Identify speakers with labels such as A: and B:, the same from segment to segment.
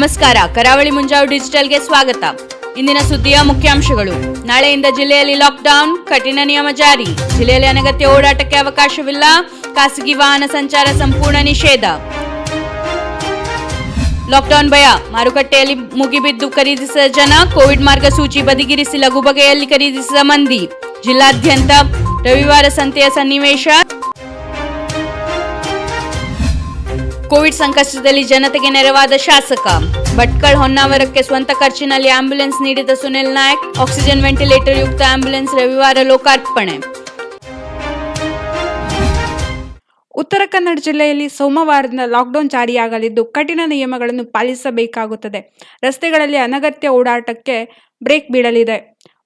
A: ನಮಸ್ಕಾರ. ಕರಾವಳಿ ಮುಂಜಾವು ಡಿಜಿಟಲ್ಗೆ ಸ್ವಾಗತ. ಇಂದಿನ ಸುದ್ದಿಯ ಮುಖ್ಯಾಂಶಗಳು. ನಾಳೆಯಿಂದ ಜಿಲ್ಲೆಯಲ್ಲಿ ಲಾಕ್ಡೌನ್, ಕಠಿಣ ನಿಯಮ ಜಾರಿ. ಜಿಲ್ಲೆಯಲ್ಲಿ ಅನಗತ್ಯ ಓಡಾಟಕ್ಕೆ ಅವಕಾಶವಿಲ್ಲ. ಖಾಸಗಿ ವಾಹನ ಸಂಚಾರ ಸಂಪೂರ್ಣ ನಿಷೇಧ. ಲಾಕ್ಡೌನ್ ಭಯ. ಮಾರುಕಟ್ಟೆಯಲ್ಲಿ ಮುಗಿಬಿದ್ದು ಖರೀದಿಸಿದ ಜನ ಕೋವಿಡ್ ಮಾರ್ಗಸೂಚಿ ಬದಿಗಿರಿಸಿ ಲಘು ಬಗೆಯಲ್ಲಿ ಖರೀದಿಸಿದ ಮಂದಿ. ಜಿಲ್ಲಾದ್ಯಂತ ರವಿವಾರ ಸಂತೆಯ ಸನ್ನಿವೇಶ. ಕೋವಿಡ್ ಸಂಕಷ್ಟದಲ್ಲಿ ಜನತೆಗೆ ನೆರವಾದ ಶಾಸಕ. ಭಟ್ಕಳ್ ಹೊನ್ನಾವರಕ್ಕೆ ಸ್ವಂತ ಖರ್ಚಿನಲ್ಲಿ ಆಂಬ್ಯುಲೆನ್ಸ್ ನೀಡಿದ ಸುನಿಲ್ ನಾಯಕ್, ಆಕ್ಸಿಜನ್ ವೆಂಟಿಲೇಟರ್ ಯುಕ್ತ ಆಂಬ್ಯುಲೆನ್ಸ್ ರವಿವಾರ ಲೋಕಾರ್ಪಣೆ.
B: ಉತ್ತರ ಕನ್ನಡ ಜಿಲ್ಲೆಯಲ್ಲಿ ಸೋಮವಾರದಿಂದ ಲಾಕ್ಡೌನ್ ಜಾರಿಯಾಗಲಿದ್ದು ಕಠಿಣ ನಿಯಮಗಳನ್ನು ಪಾಲಿಸಬೇಕಾಗುತ್ತದೆ. ರಸ್ತೆಗಳಲ್ಲಿ ಅನಗತ್ಯ ಓಡಾಟಕ್ಕೆ ಬ್ರೇಕ್ ಬೀಳಲಿದೆ.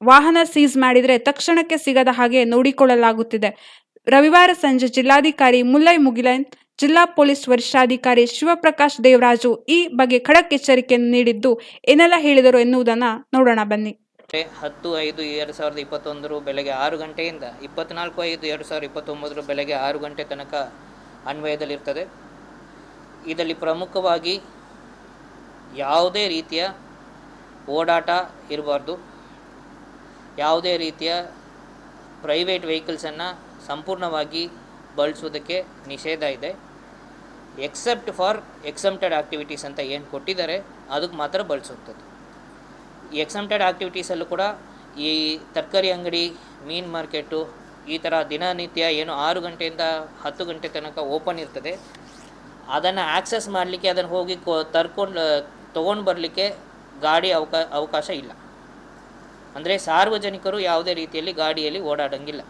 B: ವಾಹನ ಸೀಸ್ ಮಾಡಿದರೆ ತಕ್ಷಣಕ್ಕೆ ಸಿಗದ ಹಾಗೆ ನೋಡಿಕೊಳ್ಳಲಾಗುತ್ತಿದೆ. ರವಿವಾರ ಸಂಜೆ ಜಿಲ್ಲಾಧಿಕಾರಿ ಮುಲ್ಲೈ ಮುಗಿಲನ್ ಜಿಲ್ಲಾ ಪೊಲೀಸ್ ವರಿಷ್ಠಾಧಿಕಾರಿ ಶಿವಪ್ರಕಾಶ್ ದೇವರಾಜು ಈ ಬಗ್ಗೆ ಖಡಕ್ ಎಚ್ಚರಿಕೆಯನ್ನು ನೀಡಿದ್ದು ಏನೆಲ್ಲ ಹೇಳಿದರು ಎನ್ನುವುದನ್ನು ನೋಡೋಣ ಬನ್ನಿ.
C: ಹತ್ತು ಐದು ಎರಡು ಸಾವಿರದ ಇಪ್ಪತ್ತೊಂದರ ಬೆಳಗ್ಗೆ ಆರು ಗಂಟೆಯಿಂದ ಇಪ್ಪತ್ನಾಲ್ಕು ಐದು ಎರಡು ಸಾವಿರದ ಇಪ್ಪತ್ತೊಂಬತ್ತರ ಬೆಳಗ್ಗೆ ಆರು ಗಂಟೆ ತನಕ ಅನ್ವಯದಲ್ಲಿರ್ತದೆ. ಇದರಲ್ಲಿ ಪ್ರಮುಖವಾಗಿ ಯಾವುದೇ ರೀತಿಯ ಓಡಾಟ ಇರಬಾರ್ದು. ಯಾವುದೇ ರೀತಿಯ ಪ್ರೈವೇಟ್ ವೆಹಿಕಲ್ಸನ್ನು ಸಂಪೂರ್ಣವಾಗಿ ಬಳಸೋದಕ್ಕೆ ನಿಷೇಧ ಇದೆ. ಎಕ್ಸೆಪ್ಟ್ ಫಾರ್ ಎಕ್ಸಮ್ಟೆಡ್ ಆಕ್ಟಿವಿಟೀಸ್ ಅಂತ ಏನು ಕೊಟ್ಟಿದ್ದಾರೆ, ಅದಕ್ಕೆ ಮಾತ್ರ ಬಳಸುತ್ತದೆ. ಈ ಎಕ್ಸಮ್ಟೆಡ್ ಆ್ಯಕ್ಟಿವಿಟೀಸಲ್ಲೂ ಕೂಡ ಈ ತರಕಾರಿ ಅಂಗಡಿ, ಮೀನು ಮಾರ್ಕೆಟು, ಈ ಥರ ದಿನನಿತ್ಯ ಏನು ಆರು ಗಂಟೆಯಿಂದ ಹತ್ತು ಗಂಟೆ ತನಕ ಓಪನ್ ಇರ್ತದೆ. ಅದನ್ನು ಆಕ್ಸೆಸ್ ಮಾಡಲಿಕ್ಕೆ, ಅದನ್ನು ಹೋಗಿ ಕೊ, ತರ್ಕೊಂಡು, ತೊಗೊಂಡು ಬರಲಿಕ್ಕೆ ಗಾಡಿ ಅವಕಾ, ಅವಕಾಶ ಇಲ್ಲ. ಅಂದರೆ ಸಾರ್ವಜನಿಕರು ಯಾವುದೇ ರೀತಿಯಲ್ಲಿ ಗಾಡಿಯಲ್ಲಿ ಓಡಾಡಂಗಿಲ್ಲ.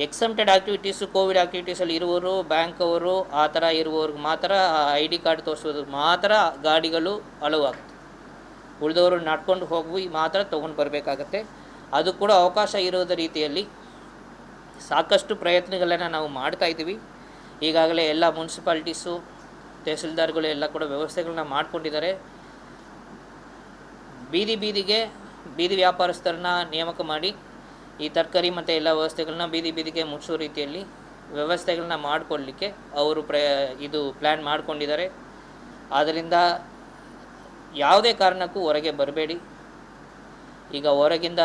C: ಎಕ್ಸಮ್ಟೆಡ್ ಆಕ್ಟಿವಿಟೀಸ್ ಕೋವಿಡ್ ಆ್ಯಕ್ಟಿವಿಟೀಸಲ್ಲಿ ಇರುವವರು ಬ್ಯಾಂಕ್ ಅವರು, ಆ ಥರ ಇರುವವ್ರಿಗೆ ಮಾತ್ರ ಐ ಡಿ ಕಾರ್ಡ್ ತೋರಿಸೋದು ಮಾತ್ರ ಗಾಡಿಗಳು ಅಲೋ ಆಗುತ್ತೆ ಉಳಿದವರು ನಡ್ಕೊಂಡು ಹೋಗಿ ಮಾತ್ರ ತಗೊಂಡು ಬರಬೇಕಾಗತ್ತೆ. ಅದು ಕೂಡ ಅವಕಾಶ ಇರೋದ ರೀತಿಯಲ್ಲಿ ಸಾಕಷ್ಟು ಪ್ರಯತ್ನಗಳನ್ನು ನಾವು ಮಾಡ್ತಾ ಇದ್ದೀವಿ. ಈಗಾಗಲೇ ಎಲ್ಲ ಮುನ್ಸಿಪಾಲ್ಟೀಸು ತಹಸೀಲ್ದಾರ್ಗಳು ಎಲ್ಲ ಕೂಡ ವ್ಯವಸ್ಥೆಗಳನ್ನ ಮಾಡ್ಕೊಂಡಿದ್ದಾರೆ. ಬೀದಿ ಬೀದಿಗೆ ಬೀದಿ ವ್ಯಾಪಾರಸ್ಥರನ್ನ ನೇಮಕ ಮಾಡಿ ಈ ತರಕಾರಿ ಮತ್ತು ಎಲ್ಲ ವ್ಯವಸ್ಥೆಗಳನ್ನ ಬೀದಿ ಬೀದಿಗೆ ಮುಚ್ಚೋ ರೀತಿಯಲ್ಲಿ ವ್ಯವಸ್ಥೆಗಳನ್ನ ಮಾಡಿಕೊಡ್ಲಿಕ್ಕೆ ಅವರು ಪ್ರ ಇದು ಪ್ಲ್ಯಾನ್ ಮಾಡಿಕೊಂಡಿದ್ದಾರೆ. ಆದ್ದರಿಂದ ಯಾವುದೇ ಕಾರಣಕ್ಕೂ ಹೊರಗೆ ಬರಬೇಡಿ. ಈಗ ಹೊರಗಿಂದ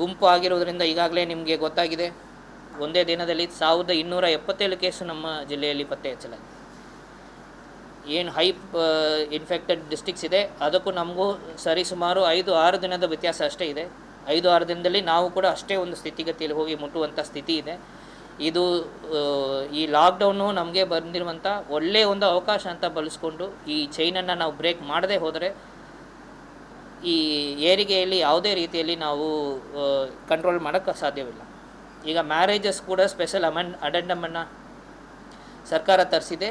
C: ಗುಂಪು ಆಗಿರೋದ್ರಿಂದ ಈಗಾಗಲೇ ನಿಮಗೆ ಗೊತ್ತಾಗಿದೆ. ಒಂದೇ ದಿನದಲ್ಲಿ ಸಾವಿರದ ಇನ್ನೂರ ಎಪ್ಪತ್ತೇಳು ಕೇಸು ನಮ್ಮ ಜಿಲ್ಲೆಯಲ್ಲಿ ಪತ್ತೆ ಹಚ್ಚಲಾಗಿದೆ. ಏನು ಹೈ ಇನ್ಫೆಕ್ಟೆಡ್ ಡಿಸ್ಟಿಕ್ಸ್ ಇದೆ, ಅದಕ್ಕೂ ನಮಗೂ ಸರಿಸುಮಾರು ಐದು, ಆರು ದಿನದ ವ್ಯತ್ಯಾಸ ಅಷ್ಟೇ ಇದೆ. ಐದು ಆರು ದಿನದಲ್ಲಿ ನಾವು ಕೂಡ ಅಷ್ಟೇ ಒಂದು ಸ್ಥಿತಿಗತಿಯಲ್ಲಿ ಹೋಗಿ ಮುಟ್ಟುವಂಥ ಸ್ಥಿತಿ ಇದೆ. ಇದು ಈ ಲಾಕ್ಡೌನು ನಮಗೆ ಬಂದಿರುವಂಥ ಒಳ್ಳೆಯ ಒಂದು ಅವಕಾಶ ಅಂತ ಬಳಸ್ಕೊಂಡು ಈ ಚೈನನ್ನು ನಾವು ಬ್ರೇಕ್ ಮಾಡದೇ ಹೋದರೆ ಈ ಏರಿಗೆಯಲ್ಲಿ ಯಾವುದೇ ರೀತಿಯಲ್ಲಿ ನಾವು ಕಂಟ್ರೋಲ್ ಮಾಡೋಕ್ಕೆ ಸಾಧ್ಯವಿಲ್ಲ. ಈಗ ಮ್ಯಾರೇಜಸ್ ಕೂಡ ಸ್ಪೆಷಲ್ ಅಮೆಂಡ್ ಅಡೆಂಡಮನ್ನು ಸರ್ಕಾರ ತರಿಸಿದೆ.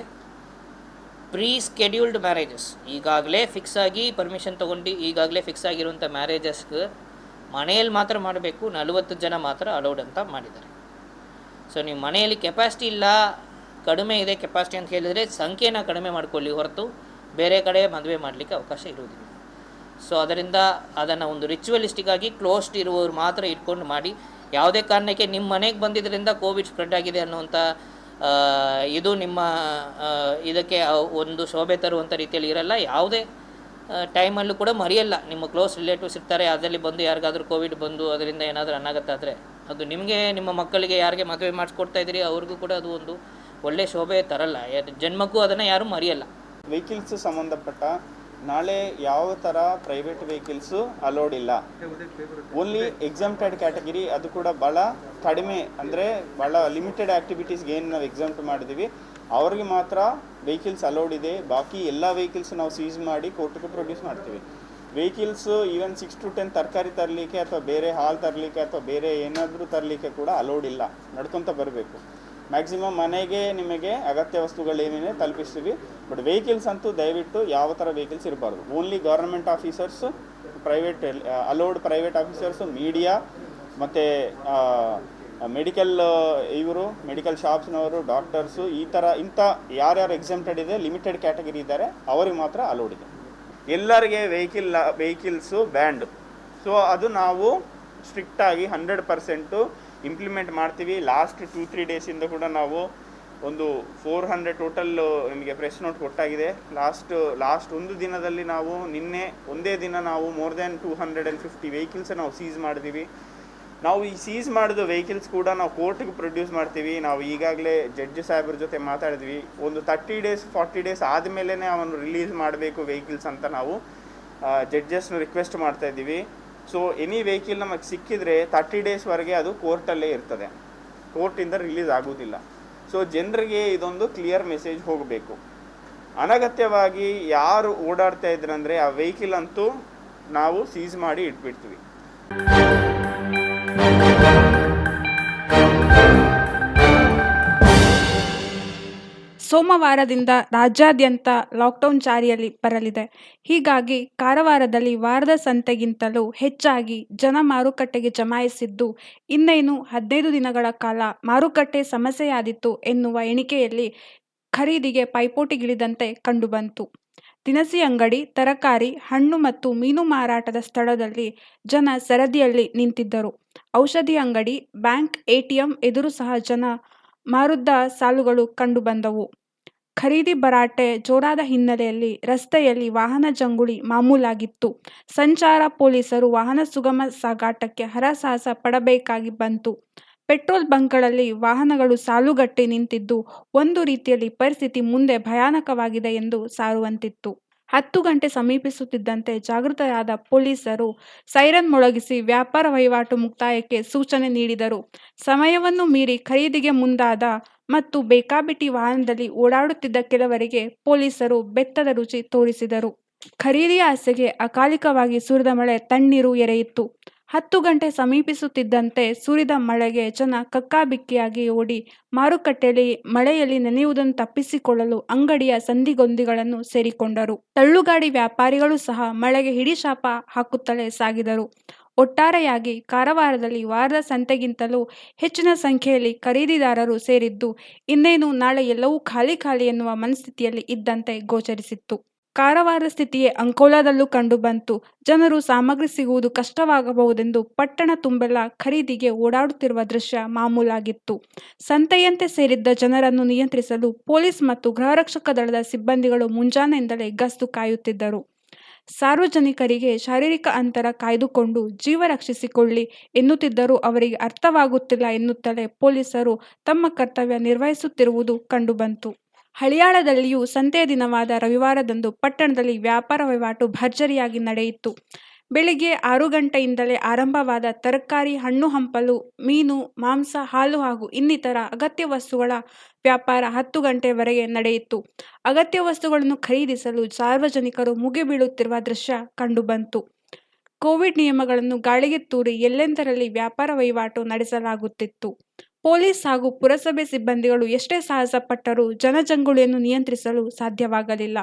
C: ಪ್ರೀ ಸ್ಕೆಡ್ಯೂಲ್ಡ್ ಮ್ಯಾರೇಜಸ್ ಈಗಾಗಲೇ ಫಿಕ್ಸ್ ಆಗಿ ಪರ್ಮಿಷನ್ ತೊಗೊಂಡು ಈಗಾಗಲೇ ಫಿಕ್ಸ್ ಆಗಿರುವಂಥ ಮ್ಯಾರೇಜಸ್ಗೆ ಮನೆಯಲ್ಲಿ ಮಾತ್ರ ಮಾಡಬೇಕು, ನಲವತ್ತು ಜನ ಮಾತ್ರ ಅಲೌಡ್ ಅಂತ ಮಾಡಿದ್ದಾರೆ. ಸೊ ನೀವು ಮನೆಯಲ್ಲಿ ಕೆಪಾಸಿಟಿ ಇಲ್ಲ, ಕಡಿಮೆ ಇದೆ ಕೆಪಾಸಿಟಿ ಅಂತ ಹೇಳಿದರೆ ಸಂಖ್ಯೆನ ಕಡಿಮೆ ಮಾಡಿಕೊಳ್ಳಿ ಹೊರತು ಬೇರೆ ಕಡೆ ಮದುವೆ ಮಾಡಲಿಕ್ಕೆ ಅವಕಾಶ ಇರುವುದಿಲ್ಲ. ಸೊ ಅದರಿಂದ ಅದನ್ನು ಒಂದು ರಿಚುವಲಿಸ್ಟಿಕ್ ಆಗಿ ಕ್ಲೋಸ್ಡ್ ಇರುವವರು ಮಾತ್ರ ಇಟ್ಕೊಂಡು ಮಾಡಿ, ಯಾವುದೇ ಕಾರಣಕ್ಕೆ ನಿಮ್ಮ ಮನೆಗೆ ಬಂದಿದ್ದರಿಂದ ಕೋವಿಡ್ ಸ್ಪ್ರೆಡ್ ಆಗಿದೆ ಅನ್ನುವಂಥ ಇದು ನಿಮ್ಮ ಇದಕ್ಕೆ ಒಂದು ಶೋಭೆ ತರುವಂಥ ರೀತಿಯಲ್ಲಿ ಇರಲ್ಲ, ಯಾವುದೇ ಟೈಮಲ್ಲೂ ಕೂಡ ಮರೆಯಲ್ಲ. ನಿಮ್ಮ ಕ್ಲೋಸ್ ರಿಲೇಟಿವ್ಸ್ ಇರ್ತಾರೆ, ಅದರಲ್ಲಿ ಬಂದು ಯಾರಿಗಾದ್ರೂ ಕೋವಿಡ್ ಬಂದು ಅದರಿಂದ ಏನಾದರೂ ಅನಾಗತ್ತ ಆದರೆ ಅದು ನಿಮಗೆ, ನಿಮ್ಮ ಮಕ್ಕಳಿಗೆ ಯಾರಿಗೆ ಮದುವೆ ಮಾಡಿಸ್ಕೊಡ್ತಾ ಇದ್ದೀರಿ, ಅವ್ರಿಗೂ ಕೂಡ ಅದು ಒಂದು ಒಳ್ಳೆಯ ಶೋಭೆ ತರಲ್ಲ. ಜನ್ಮಕ್ಕೂ ಅದನ್ನು ಯಾರೂ ಮರೆಯಲ್ಲ.
D: ವೆಹಿಕಲ್ಸ್ ಸಂಬಂಧಪಟ್ಟ ನಾಳೆ ಯಾವ ಥರ ಪ್ರೈವೇಟ್ ವೆಹಿಕಲ್ಸು ಅಲೋಡ್ ಇಲ್ಲ. ಓನ್ಲಿ ಎಕ್ಸಾಮ್ಟೆಡ್ ಕ್ಯಾಟಗರಿ ಅದು ಕೂಡ ಭಾಳ ಕಡಿಮೆ, ಅಂದರೆ ಭಾಳ ಲಿಮಿಟೆಡ್ ಆ್ಯಕ್ಟಿವಿಟೀಸ್ಗೆ ಏನು ನಾವು ಎಕ್ಸಾಮ್ಟ್ ಮಾಡಿದೀವಿ. ಅವ್ರಿಗೆ ಮಾತ್ರ ವೆಹಿಕಲ್ಸ್ ಅಲೋಡ್ ಇದೆ. ಬಾಕಿ ಎಲ್ಲ ವೆಹಿಕಲ್ಸ್ ನಾವು ಸೀಸ್ ಮಾಡಿ ಕೋರ್ಟ್ಗೆ ಪ್ರೊಡ್ಯೂಸ್ ಮಾಡ್ತೀವಿ. Vehicles even six to ten ತರಕಾರಿ ತರಲಿಕ್ಕೆ ಅಥವಾ ಬೇರೆ ಹಾಲು ತರಲಿಕ್ಕೆ ಅಥವಾ ಬೇರೆ ಏನಾದರೂ ತರಲಿಕ್ಕೆ ಕೂಡ ಅಲೋಡ್ ಇಲ್ಲ. ನಡ್ಕೊತ ಬರಬೇಕು. ಮ್ಯಾಕ್ಸಿಮಮ್ ಮನೆಗೆ ನಿಮಗೆ ಅಗತ್ಯ ವಸ್ತುಗಳೇನೇನೆ ತಲುಪಿಸ್ತೀವಿ. ಬಟ್ ವೆಹಿಕಲ್ಸ್ ಅಂತೂ ದಯವಿಟ್ಟು ಯಾವ ಥರ ವೆಹಿಕಲ್ಸ್ ಇರಬಾರ್ದು. Only government officers private allowed private officers media ಮತ್ತು ಮೆಡಿಕಲ್ ಇವರು ಮೆಡಿಕಲ್ ಶಾಪ್ಸ್ನವರು ಡಾಕ್ಟರ್ಸು ಈ ಥರ ಇಂಥ ಯಾರ್ಯಾರು ಎಕ್ಸೆಂಪ್ಟೆಡ್ ಇದೆ ಲಿಮಿಟೆಡ್ ಕ್ಯಾಟಗರಿ ಇದ್ದಾರೆ, ಅವರಿಗೆ ಮಾತ್ರ ಅಲೋಡ್ ಇದೆ. ಎಲ್ಲರಿಗೆ ವೆಹಿಕಲ್ ವೆಹಿಕಲ್ಸು ಬ್ಯಾಂಡ್ ಸೊ ಅದು ನಾವು ಸ್ಟ್ರಿಕ್ಟಾಗಿ ಹಂಡ್ರೆಡ್ ಪರ್ಸೆಂಟು ಇಂಪ್ಲಿಮೆಂಟ್ ಮಾಡ್ತೀವಿ. ಲಾಸ್ಟ್ ಟೂ ತ್ರೀ ಡೇಸಿಂದ ಕೂಡ ನಾವು ಒಂದು ಫೋರ್ ಹಂಡ್ರೆಡ್ ಟೋಟಲ್ ನಿಮಗೆ ಪ್ರೆಸ್ ನೋಟ್ ಕೊಟ್ಟಾಗಿದೆ. ಲಾಸ್ಟ್ ಲಾಸ್ಟ್ ಒಂದು ದಿನದಲ್ಲಿ ನಾವು ನಿನ್ನೆ ಒಂದೇ ದಿನ ನಾವು more than two hundred and fifty vehicles ನಾವು ಸೀಸ್ ಮಾಡಿದ್ದೀವಿ ನಾವು ಈ ಸೀಸ್ ಮಾಡಿದ ವೆಹಿಕಲ್ಸ್ ಕೂಡ ನಾವು ಕೋರ್ಟ್ಗೆ ಪ್ರೊಡ್ಯೂಸ್ ಮಾಡ್ತೀವಿ. ನಾವು ಈಗಾಗಲೇ ಜಡ್ಜ್ ಸಾಹೇಬ್ರ ಜೊತೆ ಮಾತಾಡಿದ್ವಿ. ಒಂದು ತರ್ಟಿ ಡೇಸ್ ಫಾರ್ಟಿ ಡೇಸ್ ಆದಮೇಲೆ ಅವನು ರಿಲೀಸ್ ಮಾಡಬೇಕು ವೆಹಿಕಲ್ಸ್ ಅಂತ ನಾವು ಜಡ್ಜಸ್ನ ರಿಕ್ವೆಸ್ಟ್ ಮಾಡ್ತಾ ಇದ್ದೀವಿ. ಸೊ ಎನಿ ವೆಹಿಕಲ್ ನಮಗೆ ಸಿಕ್ಕಿದ್ರೆ ತರ್ಟಿ ಡೇಸ್ವರೆಗೆ ಅದು ಕೋರ್ಟಲ್ಲೇ ಇರ್ತದೆ. ಕೋರ್ಟಿಂದ ರಿಲೀಸ್ ಆಗೋದಿಲ್ಲ. ಸೊ ಜನರಿಗೆ ಇದೊಂದು ಕ್ಲಿಯರ್ ಮೆಸೇಜ್ ಹೋಗಬೇಕು. ಅನಗತ್ಯವಾಗಿ ಯಾರು ಓಡಾಡ್ತಾ ಇದ್ರಂದ್ರೆ ಆ ವೆಹಿಕಲ್ ಅಂತೂ ನಾವು ಸೀಸ್ ಮಾಡಿ ಇಟ್ಬಿಡ್ತೀವಿ.
B: ಸೋಮವಾರದಿಂದ ರಾಜ್ಯಾದ್ಯಂತ ಲಾಕ್ಡೌನ್ ಜಾರಿಯಲ್ಲಿ ಬರಲಿದೆ. ಹೀಗಾಗಿ ಕಾರವಾರದಲ್ಲಿ ವಾರದ ಸಂತೆಗಿಂತಲೂ ಹೆಚ್ಚಾಗಿ ಜನ ಮಾರುಕಟ್ಟೆಗೆ ಜಮಾಯಿಸಿದ್ದು, ಇನ್ನೇನು ಹದಿನೈದು ದಿನಗಳ ಕಾಲ ಮಾರುಕಟ್ಟೆ ಸಮಸ್ಯೆಯಾದಿತ್ತು ಎನ್ನುವ ಎಣಿಕೆಯಲ್ಲಿ ಖರೀದಿಗೆ ಪೈಪೋಟಿಗಿಳಿದಂತೆ ಕಂಡುಬಂತು. ದಿನಸಿ ಅಂಗಡಿ, ತರಕಾರಿ, ಹಣ್ಣು ಮತ್ತು ಮೀನು ಮಾರಾಟದ ಸ್ಥಳದಲ್ಲಿ ಜನ ಸರದಿಯಲ್ಲಿ ನಿಂತಿದ್ದರು. ಔಷಧಿ ಅಂಗಡಿ, ಬ್ಯಾಂಕ್ ಎಟಿಎಂ ಎದುರು ಸಹ ಜನ ಮಾರುದ್ದ ಸಾಲುಗಳು ಕಂಡುಬಂದವು ಖರೀದಿ ಭರಾಟೆ ಜೋರಾದ ಹಿನ್ನೆಲೆಯಲ್ಲಿ ರಸ್ತೆಯಲ್ಲಿ ವಾಹನ ಜಂಗುಳಿ ಮಾಮೂಲಾಗಿತ್ತು. ಸಂಚಾರ ಪೊಲೀಸರು ವಾಹನ ಸುಗಮ ಸಾಗಾಟಕ್ಕೆ ಹರಸಾಹಸ ಪಡಬೇಕಾಗಿ ಬಂತು. ಪೆಟ್ರೋಲ್ ಬಂಕ್ಗಳಲ್ಲಿ ವಾಹನಗಳು ಸಾಲುಗಟ್ಟಿ ನಿಂತಿದ್ದು, ಒಂದು ರೀತಿಯಲ್ಲಿ ಪರಿಸ್ಥಿತಿ ಮುಂದೆ ಭಯಾನಕವಾಗಿದೆ ಎಂದು ಸಾರುವಂತಿತ್ತು. ಹತ್ತು ಗಂಟೆ ಸಮೀಪಿಸುತ್ತಿದ್ದಂತೆ ಜಾಗೃತರಾದ ಪೊಲೀಸರು ಸೈರನ್ ಮೊಳಗಿಸಿ ವ್ಯಾಪಾರ ವಹಿವಾಟು ಮುಕ್ತಾಯಕ್ಕೆ ಸೂಚನೆ ನೀಡಿದರು. ಸಮಯವನ್ನು ಮೀರಿ ಖರೀದಿಗೆ ಮುಂದಾದ ಮತ್ತು ಬೇಕಾಬಿಟ್ಟಿ ವಾಹನದಲ್ಲಿ ಓಡಾಡುತ್ತಿದ್ದ ಕೆಲವರಿಗೆ ಪೊಲೀಸರು ಬೆತ್ತದ ರುಚಿ ತೋರಿಸಿದರು. ಖರೀದಿಯ ಆಸೆಗೆ ಅಕಾಲಿಕವಾಗಿ ಸುರಿದ ಮಳೆ ತಣ್ಣೀರು ಎರೆಯಿತು ಹತ್ತು ಗಂಟೆ ಸಮೀಪಿಸುತ್ತಿದ್ದಂತೆ ಸುರಿದ ಮಳೆಗೆ ಜನ ಕಕ್ಕಾಬಿಕ್ಕಿಯಾಗಿ ಓಡಿ ಮಾರುಕಟ್ಟೆಯಲ್ಲಿ ಮಳೆಯಲ್ಲಿ ನೆನೆಯುವುದನ್ನು ತಪ್ಪಿಸಿಕೊಳ್ಳಲು ಅಂಗಡಿಯ ಸಂದಿಗೊಂದಿಗಳನ್ನು ಸೇರಿಕೊಂಡರು. ತಳ್ಳುಗಾಡಿ ವ್ಯಾಪಾರಿಗಳು ಸಹ ಮಳೆಗೆ ಹಿಡಿಶಾಪ ಹಾಕುತ್ತಲೇ ಸಾಗಿದರು. ಒಟ್ಟಾರೆಯಾಗಿ ಕಾರವಾರದಲ್ಲಿ ವಾರದ ಸಂತೆಗಿಂತಲೂ ಹೆಚ್ಚಿನ ಸಂಖ್ಯೆಯಲ್ಲಿ ಖರೀದಿದಾರರು ಸೇರಿದ್ದು, ಇನ್ನೇನು ನಾಳೆ ಎಲ್ಲವೂ ಖಾಲಿ ಖಾಲಿ ಎನ್ನುವ ಮನಸ್ಥಿತಿಯಲ್ಲಿ ಇದ್ದಂತೆ ಗೋಚರಿಸಿತ್ತು. ಕಾರವಾರ ಸ್ಥಿತಿಯೇ ಅಂಕೋಲಾದಲ್ಲೂ ಕಂಡುಬಂತು ಜನರು ಸಾಮಗ್ರಿ ಸಿಗುವುದು ಕಷ್ಟವಾಗಬಹುದೆಂದು ಪಟ್ಟಣ ತುಂಬೆಲ್ಲ ಖರೀದಿಗೆ ಓಡಾಡುತ್ತಿರುವ ದೃಶ್ಯ ಮಾಮೂಲಾಗಿತ್ತು. ಸಂತೆಯಂತೆ ಸೇರಿದ್ದ ಜನರನ್ನು ನಿಯಂತ್ರಿಸಲು ಪೊಲೀಸ್ ಮತ್ತು ಗೃಹರಕ್ಷಕ ದಳದ ಸಿಬ್ಬಂದಿಗಳು ಮುಂಜಾನೆಯಿಂದಲೇ ಗಸ್ತು ಕಾಯುತ್ತಿದ್ದರು. ಸಾರ್ವಜನಿಕರಿಗೆ ಶಾರೀರಿಕ ಅಂತರ ಕಾಯ್ದುಕೊಂಡು ಜೀವ ರಕ್ಷಿಸಿಕೊಳ್ಳಿ ಎನ್ನುತ್ತಿದ್ದರೂ ಅವರಿಗೆ ಅರ್ಥವಾಗುತ್ತಿಲ್ಲ ಎನ್ನುತ್ತಲೇ ಪೊಲೀಸರು ತಮ್ಮ ಕರ್ತವ್ಯ ನಿರ್ವಹಿಸುತ್ತಿರುವುದು ಕಂಡುಬಂತು. ಹಳಿಯಾಳದಲ್ಲಿಯೂ ಸಂತೆಯ ದಿನವಾದ ರವಿವಾರದಂದು ಪಟ್ಟಣದಲ್ಲಿ ವ್ಯಾಪಾರ ವಹಿವಾಟು ಭರ್ಜರಿಯಾಗಿ ನಡೆಯಿತು ಬೆಳಿಗ್ಗೆ ಆರು ಗಂಟೆಯಿಂದಲೇ ಆರಂಭವಾದ ತರಕಾರಿ, ಹಣ್ಣು ಹಂಪಲು, ಮೀನು, ಮಾಂಸ, ಹಾಲು ಹಾಗೂ ಇನ್ನಿತರ ಅಗತ್ಯ ವಸ್ತುಗಳ ವ್ಯಾಪಾರ ಹತ್ತು ಗಂಟೆವರೆಗೆ ನಡೆಯಿತು. ಅಗತ್ಯ ವಸ್ತುಗಳನ್ನು ಖರೀದಿಸಲು ಸಾರ್ವಜನಿಕರು ಮುಗಿಬೀಳುತ್ತಿರುವ ದೃಶ್ಯ ಕಂಡುಬಂತು. ಕೋವಿಡ್ ನಿಯಮಗಳನ್ನು ಗಾಳಿಗೆ ತೂರಿ ಎಲ್ಲೆಂದರಲ್ಲಿ ವ್ಯಾಪಾರ ವಹಿವಾಟು ನಡೆಸಲಾಗುತ್ತಿತ್ತು. ಪೊಲೀಸ್ ಹಾಗೂ ಪುರಸಭೆ ಸಿಬ್ಬಂದಿಗಳು ಎಷ್ಟೇ ಸಾಹಸ ಪಟ್ಟರೂ ಜನಜಂಗುಳಿಯನ್ನು ನಿಯಂತ್ರಿಸಲು ಸಾಧ್ಯವಾಗಲಿಲ್ಲ.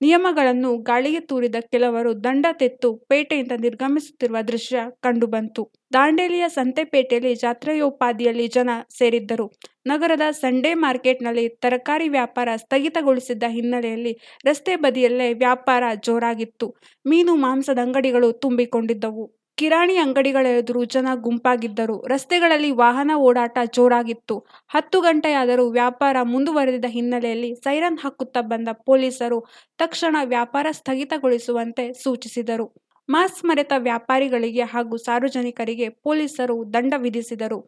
B: ನಿಯಮಗಳನ್ನು ಗಾಳಿಗೆ ತೂರಿದ ಕೆಲವರು ದಂಡ ತೆತ್ತು ಪೇಟೆಯಿಂದ ನಿರ್ಗಮಿಸುತ್ತಿರುವ ದೃಶ್ಯ ಕಂಡುಬಂತು. ದಾಂಡೇಲಿಯ ಸಂತೆಪೇಟೆಯಲ್ಲಿ ಜಾತ್ರೆಯೋಪಾದಿಯಲ್ಲಿ ಜನ ಸೇರಿದ್ದರು. ನಗರದ ಸಂಡೇ ಮಾರ್ಕೆಟ್ನಲ್ಲಿ ತರಕಾರಿ ವ್ಯಾಪಾರ ಸ್ಥಗಿತಗೊಳಿಸಿದ್ದ ಹಿನ್ನೆಲೆಯಲ್ಲಿ ರಸ್ತೆ ಬದಿಯಲ್ಲೇ ವ್ಯಾಪಾರ ಜೋರಾಗಿತ್ತು. ಮೀನು ಮಾಂಸದ ಅಂಗಡಿಗಳು ತುಂಬಿಕೊಂಡಿದ್ದವು. ಕಿರಾಣಿ ಅಂಗಡಿಗಳ ಎದುರು ಜನ ಗುಂಪಾಗಿದ್ದರು. ರಸ್ತೆಗಳಲ್ಲಿ ವಾಹನ ಓಡಾಟ ಜೋರಾಗಿತ್ತು. ಹತ್ತು ಗಂಟೆಯಾದರೂ ವ್ಯಾಪಾರ ಮುಂದುವರೆದಿದ್ದ ಹಿನ್ನೆಲೆಯಲ್ಲಿ ಸೈರನ್ ಹಾಕುತ್ತಾ ಬಂದ ಪೊಲೀಸರು ತಕ್ಷಣ ವ್ಯಾಪಾರ ಸ್ಥಗಿತಗೊಳಿಸುವಂತೆ ಸೂಚಿಸಿದರು. ಮಾಸ್ಕ್ ಮರೆತ ವ್ಯಾಪಾರಿಗಳಿಗೆ ಹಾಗೂ ಸಾರ್ವಜನಿಕರಿಗೆ ಪೊಲೀಸರು ದಂಡ ವಿಧಿಸಿದರು.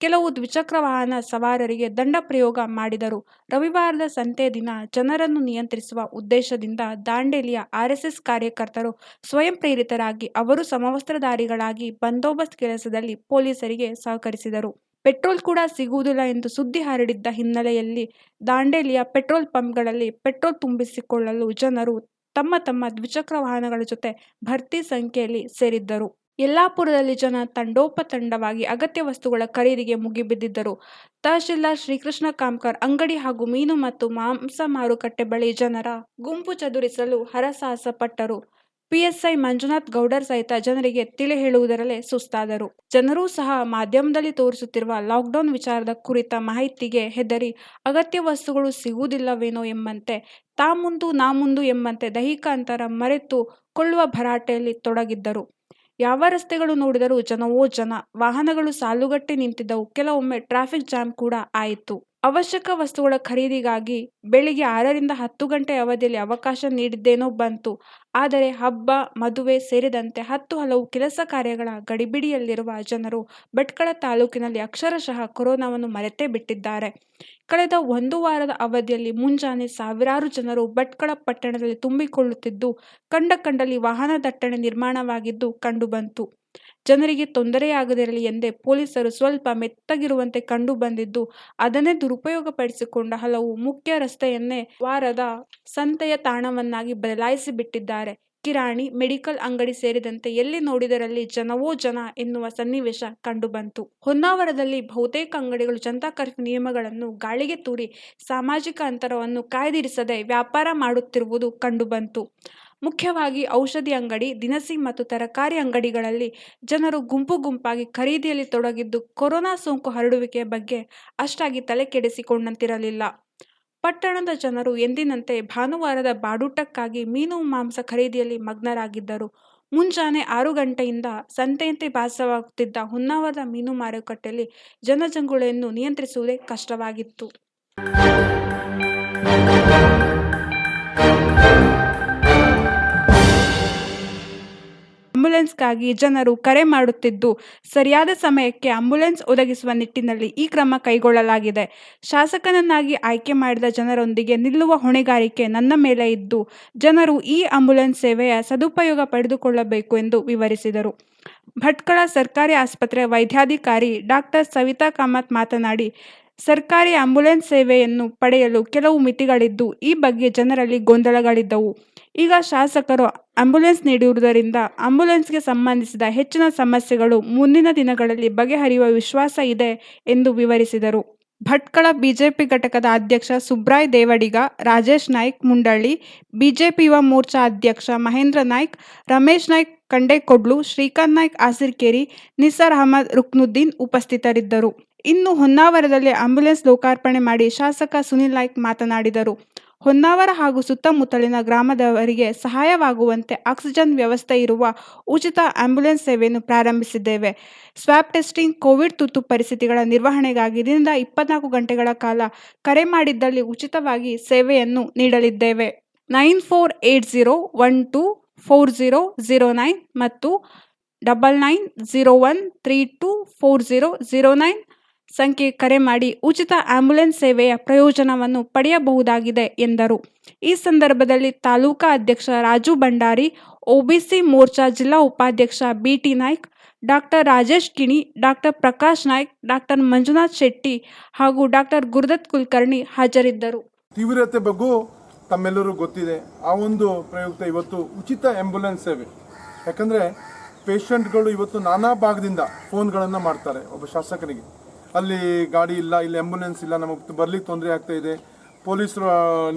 B: ಕೆಲವು ದ್ವಿಚಕ್ರ ವಾಹನ ಸವಾರರಿಗೆ ದಂಡ ಪ್ರಯೋಗ ಮಾಡಿದರು. ರವಿವಾರದ ಸಂತೆ ದಿನ ಜನರನ್ನು ನಿಯಂತ್ರಿಸುವ ಉದ್ದೇಶದಿಂದ ದಾಂಡೇಲಿಯ ಆರ್ಎಸ್ಎಸ್ ಕಾರ್ಯಕರ್ತರು ಸ್ವಯಂ ಪ್ರೇರಿತರಾಗಿ ಅವರು ಸಮವಸ್ತ್ರಧಾರಿಗಳಾಗಿ ಬಂದೋಬಸ್ತ್ ಕೆಲಸದಲ್ಲಿ ಪೊಲೀಸರಿಗೆ ಸಹಕರಿಸಿದರು. ಪೆಟ್ರೋಲ್ ಕೂಡ ಸಿಗುವುದಿಲ್ಲ ಎಂದು ಸುದ್ದಿ ಹರಡಿದ್ದ ಹಿನ್ನೆಲೆಯಲ್ಲಿ ದಾಂಡೇಲಿಯ ಪೆಟ್ರೋಲ್ ಪಂಪ್ಗಳಲ್ಲಿ ಪೆಟ್ರೋಲ್ ತುಂಬಿಸಿಕೊಳ್ಳಲು ಜನರು ತಮ್ಮ ತಮ್ಮ ದ್ವಿಚಕ್ರ ವಾಹನಗಳ ಜೊತೆ ಭರ್ತಿ ಸಂಖ್ಯೆಯಲ್ಲಿ ಸೇರಿದ್ದರು. ಯಲ್ಲಾಪುರದಲ್ಲಿ ಜನ ತಂಡೋಪತಂಡವಾಗಿ ಅಗತ್ಯ ವಸ್ತುಗಳ ಖರೀದಿಗೆ ಮುಗಿಬಿದ್ದಿದ್ದರು ತಹಶೀಲ್ದಾರ್ ಶ್ರೀಕೃಷ್ಣ ಕಾಮ್ಕರ್, ಅಂಗಡಿ ಹಾಗೂ ಮೀನು ಮತ್ತು ಮಾಂಸ ಮಾರುಕಟ್ಟೆ ಬಳಿ ಜನರ ಗುಂಪು ಚದುರಿಸಲು ಹರಸಾಹಸ ಪಟ್ಟರು ಪಿಎಸ್ಐ ಮಂಜುನಾಥ್ ಗೌಡರ್ ಸಹಿತ ಜನರಿಗೆ ತಿಳಿ ಹೇಳುವುದರಲ್ಲೇ ಸುಸ್ತಾದರು. ಜನರೂ ಸಹ ಮಾಧ್ಯಮದಲ್ಲಿ ತೋರಿಸುತ್ತಿರುವ ಲಾಕ್ಡೌನ್ ವಿಚಾರದ ಕುರಿತ ಮಾಹಿತಿಗೆ ಹೆದರಿ ಅಗತ್ಯ ವಸ್ತುಗಳು ಸಿಗುವುದಿಲ್ಲವೇನೋ ಎಂಬಂತೆ, ತಾ ಮುಂದು ನಾ ಮುಂದು ಎಂಬಂತೆ ದೈಹಿಕ ಅಂತರ ಮರೆತು ಕೊಳ್ಳುವ ಭರಾಟೆಯಲ್ಲಿ ತೊಡಗಿದ್ದರು. ಯಾವ ರಸ್ತೆಗಳು ನೋಡಿದರೂ ಜನವೋ ಜನ ವಾಹನಗಳು ಸಾಲುಗಟ್ಟಿ ನಿಂತಿದ್ದವು. ಕೆಲವೊಮ್ಮೆ ಟ್ರಾಫಿಕ್ ಜಾಮ್ ಕೂಡ ಆಯಿತು. ಅವಶ್ಯಕ ವಸ್ತುಗಳ ಖರೀದಿಗಾಗಿ ಬೆಳಿಗ್ಗೆ ಆರರಿಂದ ಹತ್ತು ಗಂಟೆ ಅವಧಿಯಲ್ಲಿ ಅವಕಾಶ ನೀಡಿದ್ದೇನೋ ಬಂತು. ಆದರೆ ಹಬ್ಬ, ಮದುವೆ ಸೇರಿದಂತೆ ಹತ್ತು ಹಲವು ಕೆಲಸ ಕಾರ್ಯಗಳ ಗಡಿಬಿಡಿಯಲ್ಲಿರುವ ಜನರು ಭಟ್ಕಳ ತಾಲೂಕಿನಲ್ಲಿ ಅಕ್ಷರಶಃ ಕೊರೋನಾವನ್ನು ಮರೆತೇ ಬಿಟ್ಟಿದ್ದಾರೆ. ಕಳೆದ ಒಂದು ವಾರದ ಅವಧಿಯಲ್ಲಿ ಮುಂಜಾನೆ ಸಾವಿರಾರು ಜನರು ಭಟ್ಕಳ ಪಟ್ಟಣದಲ್ಲಿ ತುಂಬಿಕೊಳ್ಳುತ್ತಿದ್ದು, ಕಂಡ ಕಂಡಲ್ಲಿ ವಾಹನ ದಟ್ಟಣೆ ನಿರ್ಮಾಣವಾಗಿದ್ದು ಕಂಡುಬಂತು. ಜನರಿಗೆ ತೊಂದರೆಯಾಗದಿರಲಿ ಎಂದೇ ಪೊಲೀಸರು ಸ್ವಲ್ಪ ಮೆತ್ತಗಿರುವಂತೆ ಕಂಡು ಬಂದಿದ್ದು, ಅದನ್ನೇ ದುರುಪಯೋಗಪಡಿಸಿಕೊಂಡ ಹಲವು ಮುಖ್ಯ ರಸ್ತೆಯನ್ನೇ ವಾರದ ಸಂತೆಯ ತಾಣವನ್ನಾಗಿ ಬದಲಾಯಿಸಿ ಬಿಟ್ಟಿದ್ದಾರೆ ಕಿರಾಣಿ, ಮೆಡಿಕಲ್ ಅಂಗಡಿ ಸೇರಿದಂತೆ ಎಲ್ಲಿ ನೋಡಿದರಲ್ಲಿ ಜನವೋ ಜನ ಎನ್ನುವ ಸನ್ನಿವೇಶ ಕಂಡುಬಂತು ಹೊನ್ನಾವರದಲ್ಲಿ ಬಹುತೇಕ ಅಂಗಡಿಗಳು ಜನತಾ ಕರ್ಫ್ಯೂ ನಿಯಮಗಳನ್ನು ಗಾಳಿಗೆ ತೂರಿ, ಸಾಮಾಜಿಕ ಅಂತರವನ್ನು ಕಾಯ್ದಿರಿಸದೆ ವ್ಯಾಪಾರ ಮಾಡುತ್ತಿರುವುದು ಕಂಡುಬಂತು ಮುಖ್ಯವಾಗಿ ಔಷಧಿ ಅಂಗಡಿ, ದಿನಸಿ ಮತ್ತು ತರಕಾರಿ ಅಂಗಡಿಗಳಲ್ಲಿ ಜನರು ಗುಂಪು ಗುಂಪಾಗಿ ಖರೀದಿಯಲ್ಲಿ ತೊಡಗಿದ್ದು ಕೊರೋನಾ ಸೋಂಕು ಹರಡುವಿಕೆಯ ಬಗ್ಗೆ ಅಷ್ಟಾಗಿ ತಲೆ ಕೆಡಿಸಿಕೊಂಡಂತಿರಲಿಲ್ಲ ಪಟ್ಟಣದ ಜನರು ಎಂದಿನಂತೆ ಭಾನುವಾರದ ಬಾಡೂಟಕ್ಕಾಗಿ ಮೀನು ಮಾಂಸ ಖರೀದಿಯಲ್ಲಿ ಮಗ್ನರಾಗಿದ್ದರು. ಮುಂಜಾನೆ ಆರು ಗಂಟೆಯಿಂದ ಸಂತೆಯಂತೆ ಭಾಸವಾಗುತ್ತಿದ್ದ ಹೊನ್ನಾವರದ ಮೀನು ಮಾರುಕಟ್ಟೆಯಲ್ಲಿ ಜನಜಂಗುಳಿಯನ್ನು ನಿಯಂತ್ರಿಸುವುದೇ ಕಷ್ಟವಾಗಿತ್ತು. ಆಂಬ್ಯುಲೆನ್ಸ್ಗಾಗಿ ಜನರು ಕರೆ ಮಾಡುತ್ತಿದ್ದು, ಸರಿಯಾದ ಸಮಯಕ್ಕೆ ಆಂಬ್ಯುಲೆನ್ಸ್ ಒದಗಿಸುವ ನಿಟ್ಟಿನಲ್ಲಿ ಈ ಕ್ರಮ ಕೈಗೊಳ್ಳಲಾಗಿದೆ. ಶಾಸಕನನ್ನಾಗಿ ಆಯ್ಕೆ ಮಾಡಿದ ಜನರೊಂದಿಗೆ ನಿಲ್ಲುವ ಹೊಣೆಗಾರಿಕೆ ನನ್ನ ಮೇಲೆ ಇದ್ದು, ಜನರು ಈ ಆಂಬ್ಯುಲೆನ್ಸ್ ಸೇವೆಯ ಸದುಪಯೋಗ ಪಡೆದುಕೊಳ್ಳಬೇಕು ಎಂದು ವಿವರಿಸಿದರು. ಭಟ್ಕಳ ಸರ್ಕಾರಿ ಆಸ್ಪತ್ರೆ ವೈದ್ಯಾಧಿಕಾರಿ ಡಾಕ್ಟರ್ ಸವಿತಾ ಕಾಮತ್ ಮಾತನಾಡಿ, ಸರ್ಕಾರಿ ಆಂಬ್ಯುಲೆನ್ಸ್ ಸೇವೆಯನ್ನು ಪಡೆಯಲು ಕೆಲವು ಮಿತಿಗಳಿದ್ದು, ಈ ಬಗ್ಗೆ ಜನರಲ್ಲಿ ಗೊಂದಲಗಳಿದ್ದವು. ಈಗ ಶಾಸಕರು ಆಂಬ್ಯುಲೆನ್ಸ್ ನೀಡಿರುವುದರಿಂದ ಆಂಬ್ಯುಲೆನ್ಸ್ಗೆ ಸಂಬಂಧಿಸಿದ ಹೆಚ್ಚಿನ ಸಮಸ್ಯೆಗಳು ಮುಂದಿನ ದಿನಗಳಲ್ಲಿ ಬಗೆಹರಿಯುವ ವಿಶ್ವಾಸ ಇದೆ ಎಂದು ವಿವರಿಸಿದರು. ಭಟ್ಕಳ ಬಿಜೆಪಿ ಘಟಕದ ಅಧ್ಯಕ್ಷ ಸುಬ್ರಾಯ್ ದೇವಡಿಗ, ರಾಜೇಶ್ ನಾಯ್ಕ್ ಮುಂಡಳ್ಳಿ, ಬಿಜೆಪಿ ಯುವ ಮೋರ್ಚಾ ಅಧ್ಯಕ್ಷ ಮಹೇಂದ್ರ ನಾಯ್ಕ್, ರಮೇಶ್ ನಾಯ್ಕ್ ಕಂಡೇಕೊಡ್ಲು, ಶ್ರೀಕಾಂತ್ ನಾಯ್ಕ್ ಆಸಿರ್ಕೇರಿ ನಿಸಾರ್ ಅಹಮದ್ ರುಕ್ನುದ್ದೀನ್ ಉಪಸ್ಥಿತರಿದ್ದರು. ಇನ್ನು ಹೊನ್ನಾವರದಲ್ಲಿ ಆಂಬ್ಯುಲೆನ್ಸ್ ಲೋಕಾರ್ಪಣೆ ಮಾಡಿ ಶಾಸಕ ಸುನಿಲ್ ನಾಯ್ಕ್ ಮಾತನಾಡಿದರು. ಹೊನ್ನಾವರ ಹಾಗೂ ಸುತ್ತಮುತ್ತಲಿನ ಗ್ರಾಮದವರಿಗೆ ಸಹಾಯವಾಗುವಂತೆ ಆಕ್ಸಿಜನ್ ವ್ಯವಸ್ಥೆ ಇರುವ ಉಚಿತ ಆಂಬ್ಯುಲೆನ್ಸ್ ಸೇವೆಯನ್ನು ಪ್ರಾರಂಭಿಸಿದ್ದೇವೆ. ಸ್ವ್ಯಾಬ್ ಟೆಸ್ಟಿಂಗ್ ಕೋವಿಡ್ ತುತ್ತು ಪರಿಸ್ಥಿತಿಗಳ ನಿರ್ವಹಣೆಗಾಗಿ ದಿನದ ಇಪ್ಪತ್ನಾಲ್ಕು ಗಂಟೆಗಳ ಕಾಲ ಕರೆ ಮಾಡಿದ್ದಲ್ಲಿ ಉಚಿತವಾಗಿ ಸೇವೆಯನ್ನು ನೀಡಲಿದ್ದೇವೆ. Nine four eight zero one two four zero zero nine ಮತ್ತು double nine zero one three two four zero zero nine ಸಂಖ್ಯೆ ಕರೆ ಮಾಡಿ ಉಚಿತ ಆಂಬ್ಯುಲೆನ್ಸ್ ಸೇವೆಯ ಪ್ರಯೋಜನವನ್ನು ಪಡೆಯಬಹುದಾಗಿದೆ ಎಂದರು. ಈ ಸಂದರ್ಭದಲ್ಲಿ ತಾಲೂಕಾ ಅಧ್ಯಕ್ಷ ರಾಜು ಭಂಡಾರಿ, ಒಬಿಸಿ ಮೋರ್ಚಾ ಜಿಲ್ಲಾ ಉಪಾಧ್ಯಕ್ಷ BT Naik, doctor Rajesh Kini, doctor Prakash Naik, doctor Manjunath Shetty ಹಾಗೂ ಡಾಕ್ಟರ್ ಗುರುದತ್ ಕುಲಕರ್ಣಿ ಹಾಜರಿದ್ದರು.
E: ತೀವ್ರತೆ ಬಗ್ಗೆ ತಮ್ಮೆಲ್ಲರೂ ಗೊತ್ತಿದೆ. ಆ ಒಂದು ಪ್ರಯುಕ್ತ ಇವತ್ತು ಉಚಿತ ಆಂಬ್ಯುಲೆನ್ಸ್ ಸೇವೆ. ಯಾಕಂದರೆ ಪೇಷಂಟ್ಗಳು ಇವತ್ತು ನಾನಾ ಭಾಗದಿಂದ ಫೋನ್ಗಳನ್ನು ಮಾಡ್ತಾರೆ ಒಬ್ಬ ಶಾಸಕನಿಗೆ. ಅಲ್ಲಿ ಗಾಡಿ ಇಲ್ಲ, ಇಲ್ಲಿ ಆ್ಯಂಬುಲೆನ್ಸ್ ಇಲ್ಲ, ನಮಗೆ ಬರ್ಲಿಕ್ಕೆ ತೊಂದರೆ ಆಗ್ತಾ ಇದೆ. ಪೊಲೀಸರು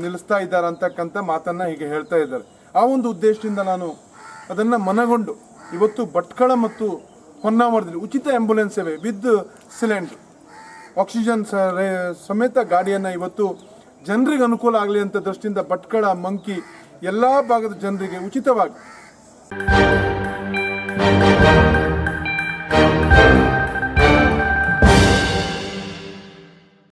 E: ನಿಲ್ಲಿಸ್ತಾ ಇದ್ದಾರೆ ಅಂತಕ್ಕಂಥ ಮಾತನ್ನು ಹೀಗೆ ಹೇಳ್ತಾ ಇದ್ದಾರೆ. ಆ ಒಂದು ಉದ್ದೇಶದಿಂದ ನಾನು ಅದನ್ನು ಮನಗೊಂಡು ಇವತ್ತು ಭಟ್ಕಳ ಮತ್ತು ಹೊನ್ನಾವರದಲ್ಲಿ ಉಚಿತ ಆ್ಯಂಬುಲೆನ್ಸ್ ಸೇವೆ ವಿತ್ ಸಿಲೆಂಡರ್, ಆಕ್ಸಿಜನ್ ಸಮೇತ ಗಾಡಿಯನ್ನು ಇವತ್ತು ಜನರಿಗೆ ಅನುಕೂಲ ಆಗಲಿ ಅಂತ ದೃಷ್ಟಿಯಿಂದ ಭಟ್ಕಳ, ಮಂಕಿ ಎಲ್ಲ ಭಾಗದ ಜನರಿಗೆ ಉಚಿತವಾಗಿ.